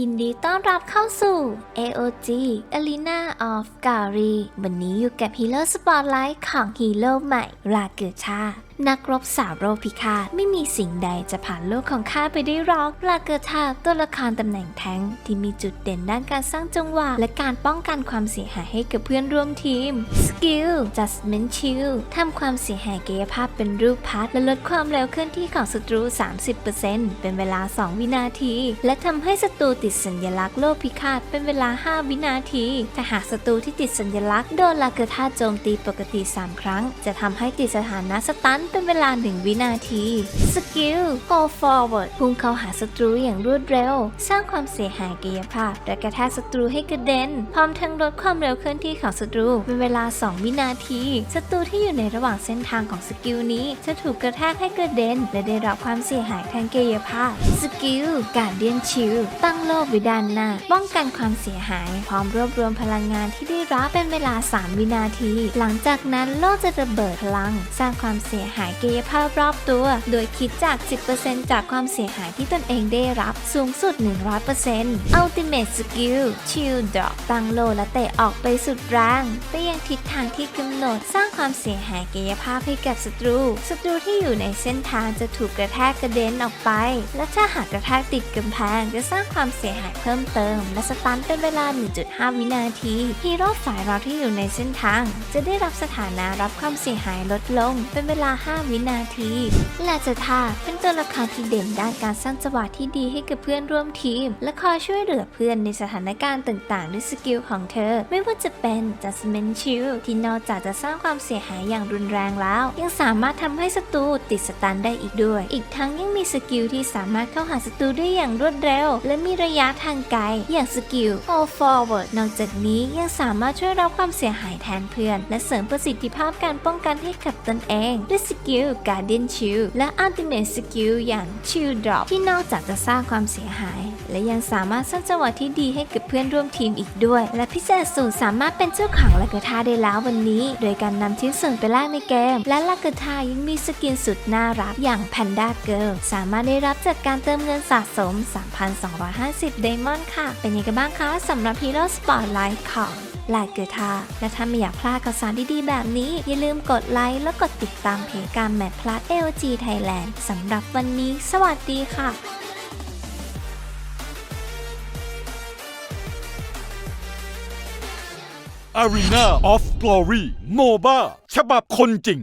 ยินดีต้อนรับเข้าสู่ AOG Arena of Gary วันนี้อยู่กับฮีโร่สปอตไลท์ของฮีโร่ใหม่ ราเกชานักรบสาวโรคพิฆาตไม่มีสิ่งใดจะผ่านโลกของข้าไปได้หรอกราเกิดชาตัวละครตำแหน่งแท้งที่มีจุดเด่นด้านการสร้างจังหวะ และการป้องกันความเสียหายให้กับเพื่อนร่วมทีมสกิล Judgment Shield ทำความเสียหายกายภาพเป็นรูปพัดและลดความเร็วเคลื่อนที่ของศัตรู 30%เป็นเวลา 2 วินาที และทำให้ศัตรูติดสัญลักษณ์โลกพิฆาตเป็นเวลา 5 วินาทีแต่หากศัตรูที่ติดสัญลักษณ์โดนลาเกอร์ธาโจมตีปกติ 3 ครั้ง จะทำให้ติดสถานะสตันเป็นเวลา 1 วินาทีสกิล go forward พุ่งเข้าหาศัตรูอย่างรวดเร็ว สร้างความเสียหายกายภาพ และกระแทกศัตรูให้กระเด็น พร้อมทั้งลดความเร็วเคลื่อนที่ของศัตรูเป็นเวลา 2 วินาทีศัตรูที่อยู่ในระหว่างเส้นทางของสกิลนี้จะถูกกระแทกให้กระเด็น และได้รับความเสียหายทางกายภาพสกิลการเดียนชิลตั้งโลกว้ด้านหน้าป้องกันความเสียหาย พร้อมรวบรวมพลังงานที่ได้รับเป็นเวลา 3 วินาที หลังจากนั้นโลกจะระเบิดพลัง สร้างความเสียหายกายภาพรอบตัว โดยคิดจาก 10%จากความเสียหายที่ตนเองได้รับสูงสุด 100% Ultimate Skill Chill Drop ตั้งโลและเตะออกไปสุดแรงไปยังทิศทางที่กำหนดสร้างความเสียหายกายภาพให้กับศัตรู ศัตรูที่อยู่ในเส้นทางจะถูกกระแทกกระเด็นออกไป และถ้าหากกระแทกติดกำแพงจะสร้างความเสียหายเพิ่มเติม และสตันเป็นเวลา 1.5 วินาทีฮีโร่ฝ่ายเราที่อยู่ในเส้นทาง จะได้รับสถานะรับความเสียหายลดลงเป็นเวลา5 วินาที และจะท่าเป็นตัวละครที่เด่นด้านการสร้างจังหวะที่ดีให้กับเพื่อนร่วมทีม และคอยช่วยเหลือเพื่อนในสถานการณ์ต่างๆ ด้วยสกิลของเธอ ไม่ว่าจะเป็น Judgment Shield ที่นอกจากจะสร้างความเสียหายอย่างรุนแรงแล้ว ยังสามารถทำให้ศัตรูติดสตันได้อีกด้วย อีกทั้งยังมีสกิลที่สามารถเข้าหาศัตรูได้อย่างรวดเร็ว และมีระยะทางไกลอย่างสกิล Go Forward นอกจากนี้ยังสามารถช่วยรับความเสียหายแทนเพื่อน และเสริมประสิทธิภาพการป้องกันให้กับตนเองด้วยสกิล Guardian Shield และ Ultimate Skill อย่าง Shield Drop ที่นอกจากจะสร้างความเสียหาย และยังสามารถสร้างจังหวะที่ดีให้กับเพื่อนร่วมทีมอีกด้วย และพิเศษสูตรสามารถเป็นเจ้าของลากาทาได้แล้ววันนี้ โดยการนำชิ้นส่วนไปแลกในเกม และลากาทายังมีสกินสุดน่ารักอย่าง Panda Girl สามารถได้รับจากการเติมเงินสะสม 3,250เดมอนค่ะ เป็นยังไงกันบ้างคะสำหรับฮีโร่สปอร์ตไลท์ของ ลายเกิดทาและถ้าไม่อยากพลาดข่าวสารดีๆ แบบนี้ อย่าลืมกดไลค์และกดติดตามเพจการแมทพลัส LG Thailand สำหรับวันนี้ สวัสดีค่ะ Arena of Glory MOBA ฉบับคนจริง